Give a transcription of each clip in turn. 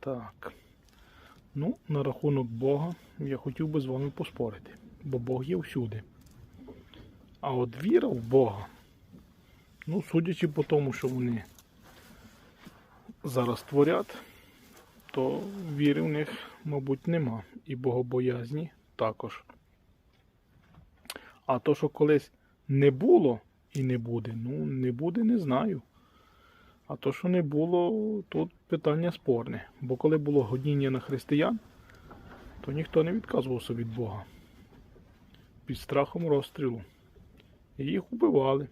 Так. Ну, на рахунок Бога я хотів би з вами поспорити, бо Бог є всюди. А от віра в Бога, ну, судячи по тому, що вони зараз творять, то віри в них, мабуть, нема. І богобоязні також. А то, що колись не було і не буде, ну, не буде, не знаю. А то, що не було, тут питання спорне. Бо коли було годіння на християн, то ніхто не відказувався від Бога під страхом розстрілу. І їх убивали.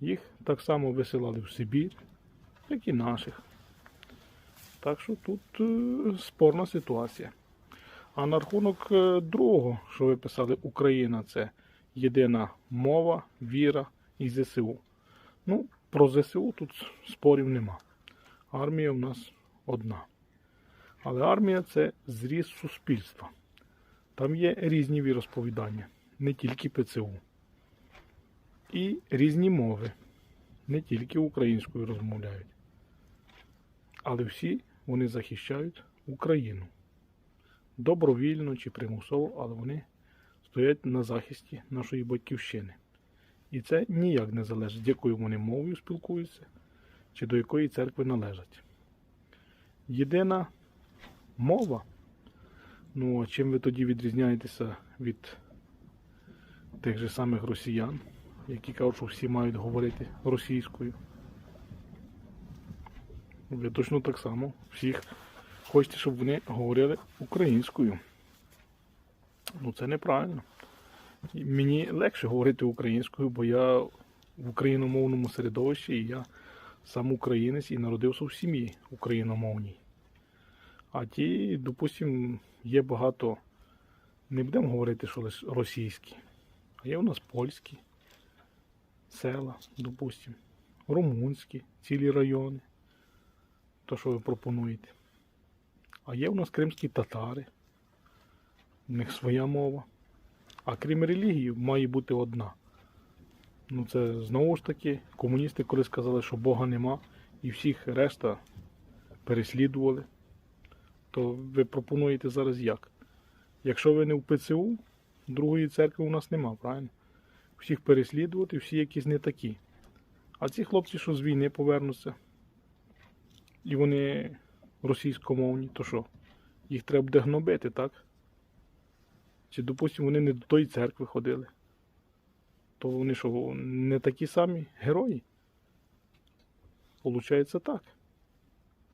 Їх так само висилали в Сибір, як і наших. Так що тут е, спорна ситуація. А на рахунок е, другого, що ви писали, Україна це єдина мова, віра і ЗСУ. Ну, про ЗСУ тут спорів нема. Армія в нас одна. Але армія це зріз суспільства. Там є різні віросповідання, не тільки ПЦУ. І різні мови, не тільки українською розмовляють. Але всі вони захищають Україну. Добровільно чи примусово, але вони стоять на захисті нашої батьківщини. І це ніяк не залежить, з якою вони мовою спілкуються, чи до якої церкви належать. Єдина мова. Ну, чим ви тоді відрізняєтеся від тих же самих росіян, які кажуть, що всі мають говорити російською? Ви точно так само всіх хочете, щоб вони говорили українською. Ну це неправильно. Мені легше говорити українською, бо я в україномовному середовищі і я сам українець і народився в сім'ї україномовній. А ті, допустим, є багато, не будемо говорити, що лише російські, а є у нас польські села, допустим, румунські, цілі райони, то, що ви пропонуєте. А є у нас кримські татари, у них своя мова. А крім релігії, має бути одна. Ну це знову ж таки, комуністи коли сказали, що Бога нема, і всіх решта переслідували, то ви пропонуєте зараз як? Якщо ви не в ПЦУ, другої церкви у нас нема, правильно? Всіх переслідувати, всі якісь не такі. А ці хлопці, що з війни повернуться, і вони російськомовні, то що? Їх треба буде гнобити, так? Чи, допустимо, вони не до тої церкви ходили. То вони що, не такі самі герої? Получається так.